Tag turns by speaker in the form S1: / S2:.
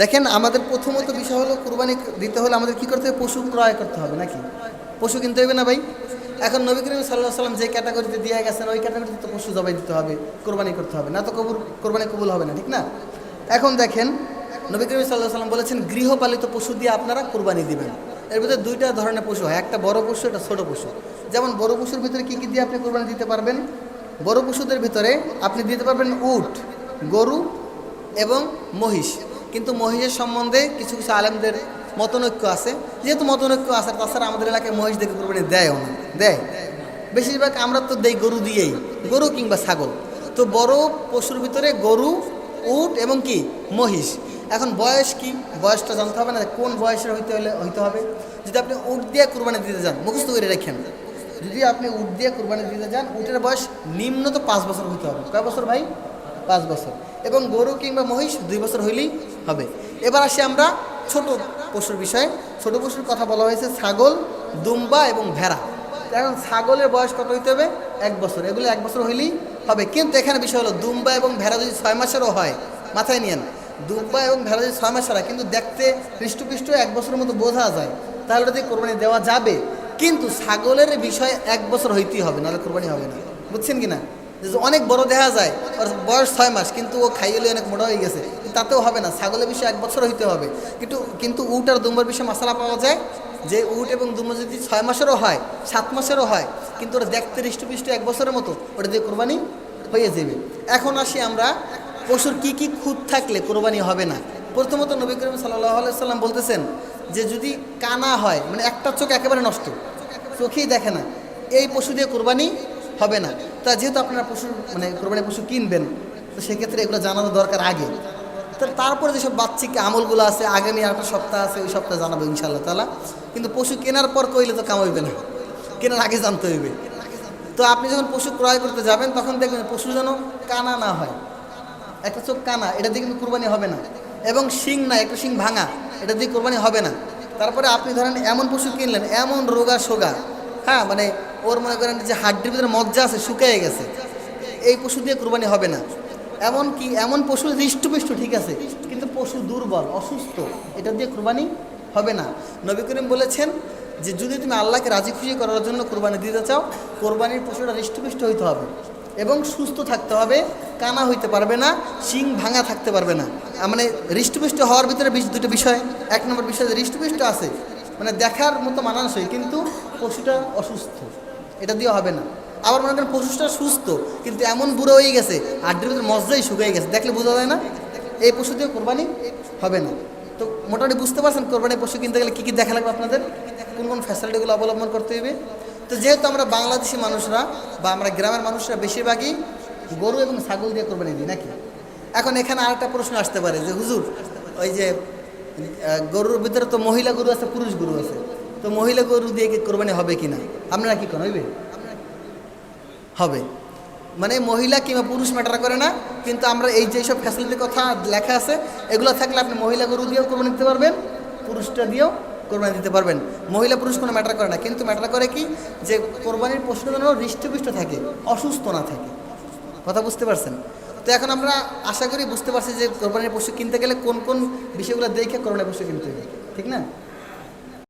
S1: দেখেন, আমাদের প্রথমত বিষয় হলো কোরবানি দিতে হলে আমাদের কি করতে হবে? পশু ক্রয় করতে হবে নাকি? পশু কিনতে হবে না ভাই? এখন নবী করিম সাল্লাহ সাল্লাম যে ক্যাটাগরিতে দিয়ে গেছেন, ওই ক্যাটাগরিতে তো পশু জবাই দিতে হবে, কোরবানি করতে হবে। না তো কবুর, কোরবানি কবুল হবে না, ঠিক না? এখন দেখেন, নবী করিম সাল্লাহ সাল্লাম বলেছেন, গৃহপালিত পশু দিয়ে আপনারা কোরবানি দিবেন। এর ভিতরে দুইটা ধরনের পশু হয়, একটা বড় পশু, একটা ছোট পশু। যেমন বড় পশুর ভিতরে কী কী দিয়ে আপনি কোরবানি দিতে পারবেন? বড় পশুদের ভিতরে আপনি দিতে পারবেন উট, গরু এবং মহিষ। কিন্তু মহিষের সম্বন্ধে কিছু কিছু আলেমদের মতনৈক্য আছে। যেহেতু মতনৈক্য আছে, তাছাড়া আমাদের এলাকায় মহিষ দেখে কোরবানি দেয়ও না দেয়। বেশিরভাগ আমরা তো দেই গরু দিয়েই, গরু কিংবা ছাগল। তো বড় পশুর ভিতরে গরু, উট এবং কি? মহিষ। এখন বয়স কি? বয়সটা জানতে হবে না, কোন বয়সের হইতে হলে, হইতে হবে? যদি আপনি উট দিয়ে কোরবানি দিতে যান, মুখস্থ করে রেখেন। যদি আপনি উট দিয়ে কোরবানি দিতে যান, উটের বয়স নিম্ন তো পাঁচ বছর হইতে হবে। কয় বছর ভাই? পাঁচ বছর। এবং গরু কিংবা মহিষ দুই বছর হইলেই হবে। এবার আসি আমরা ছোট পশুর বিষয়ে। ছোট পশুর কথা বলা হয়েছে ছাগল, দুম্বা এবং ভেড়া। এখন ছাগলের বয়স কত হইতে হবে? এক বছর। এগুলো এক বছর হইলেই হবে। কিন্তু এখানে বিষয় হলো দুম্বা এবং ভেড়া যদি ছয় মাসেরও হয়, মাথায় নিয়েন। দুম্বা এবং ভেড়া যদি ছয় মাসের হয়, কিন্তু দেখতে হৃষ্টপুষ্ট এক বছরের মতো বোঝা যায়। তাহলে যদি কোরবানি দেওয়া যাবে। কিন্তু ছাগলের বিষয়ে এক বছর হইতেই হবে, নাহলে কোরবানি হবে না। বুঝছেন কি না অনেক বড় দেখা যায় ওর বয়স ছয় মাস, কিন্তু ও খাইলে অনেক মোটা হয়ে গেছে। তাতেও হবে না, ছাগলের বিষয়ে এক বছর হইতে হবে। কিন্তু কিন্তু উট আর দুম্বার বিষয়ে মশলা পাওয়া যায় যে উট এবং দুম্বা যদি ছয় মাসেরও হয়, সাত মাসেরও হয়, কিন্তু ওটা দেখতে হৃষ্টপুষ্ট এক বছরের মতো, ওটা দিয়ে কোরবানি হয়ে যাবে। এখন আসি আমরা, পশুর কি কি খুঁত থাকলে কোরবানি হবে না? প্রথমত নবী করিম সাল্লাহ সাল্লাম বলতেছেন যে যদি কানা হয় মানে একটা চোখ একেবারে নষ্ট, চোখেই দেখে না, এই পশু দিয়ে কোরবানি হবে না। তা যেহেতু আপনারা পশু মানে কোরবানি পশু কিনবেন, তো সেক্ষেত্রে এগুলো জানানো দরকার আগে। তো তারপরে যেসব বাচ্চিক আমলগুলো আছে, আগামী একটা সপ্তাহ আছে ওই সপ্তাহে জানাব ইনশাল্লাহ তালা কিন্তু পশু কেনার পর কইলে তো কামাইবে না। কেনার আগে জানতে হইবে। তো আপনি যখন পশু ক্রয় করতে যাবেন, তখন দেখবেন পশু যেন কানা না হয়। একটা চোখ কানা, এটা দিয়ে কিন্তু কোরবানি হবে না। এবং শিং না, একটু শিং ভাঙা, এটা দিয়ে কোরবানি হবে না। তারপরে আপনি ধরেন এমন পশু কিনলেন, এমন রোগা সোগা হ্যাঁ মানে ওর মনে করেন যে হাড্ডির ভিতরে মজ্জা আছে, শুকিয়ে গেছে। এই পশু দিয়ে কোরবানি হবে না। এমন কি, এমন পশু হৃষ্টপুষ্ট, ঠিক আছে, কিন্তু পশু দুর্বল, অসুস্থ, এটা দিয়ে কোরবানি হবে না। নবী করিম বলেছেন যে, যদি তুমি আল্লাহকে রাজি খুশি করার জন্য কোরবানি দিতে চাও, কোরবানির পশুটা হৃষ্টপুষ্ট হইতে হবে এবং সুস্থ থাকতে হবে, কানা হইতে পারবে না, শিং ভাঙা থাকতে পারবে না। মানে হৃষ্টপুষ্ট হওয়ার ভিতরে দুটো বিষয়। এক নম্বর বিষয় যে হৃষ্টপুষ্ট আছে মানে দেখার মতো মানানসই, কিন্তু পশুটা অসুস্থ। এটা দিয়ে হবে না। আবার মনে করেন পশুটা সুস্থ, কিন্তু এমন বুড়ো হয়ে গেছে আড্ডির ভিতরে মজ্জাই শুকিয়ে গেছে। দেখলে বোঝা যায় না? এই পশু দিয়ে কোরবানি হবে না। তো মোটামুটি বুঝতে পারছেন কোরবানি পশু কিনতে গেলে কী কী দেখা লাগবে আপনাদের? কোন কোন ফ্যাসিলিটিগুলো অবলম্বন করতে হবে? তো যেহেতু আমরা বাংলাদেশি মানুষরা বা আমরা গ্রামের মানুষরা বেশিরভাগই গরু এবং ছাগল দিয়ে কোরবানি দিই, নাকি? এখন এখানে আরেকটা প্রশ্ন আসতে পারে যে, হুজুর, ওই যে গরুর ভিতরে তো মহিলা গরু আছে, পুরুষ গরু আছে। তো মহিলা গরু দিয়ে কি কোরবানি হবে কি না আপনারা কি করেন হইবে হবে। মানে মহিলা কিংবা পুরুষ ম্যাটার করে না, কিন্তু আমরা এই যেসব ফ্যাসিলিটির কথা লেখা আছে, এগুলো থাকলে আপনি মহিলা গরু দিয়েও কোরবানি দিতে পারবেন, পুরুষটা দিয়েও কোরবানি দিতে পারবেন। মহিলা পুরুষ কোনো ম্যাটার করে না, কিন্তু ম্যাটার করে কি? যে কোরবানির পশুটা যেন হৃষ্টপুষ্ট থাকে, অসুস্থ না থাকে। কথা বুঝতে পারছেন? তো এখন আমরা আশা করি বুঝতে পারছি যে কোরবানির পশু কিনতে গেলে কোন কোন বিষয়গুলো দেখে কোরবানির পশু কিনতে হবে। ঠিক না?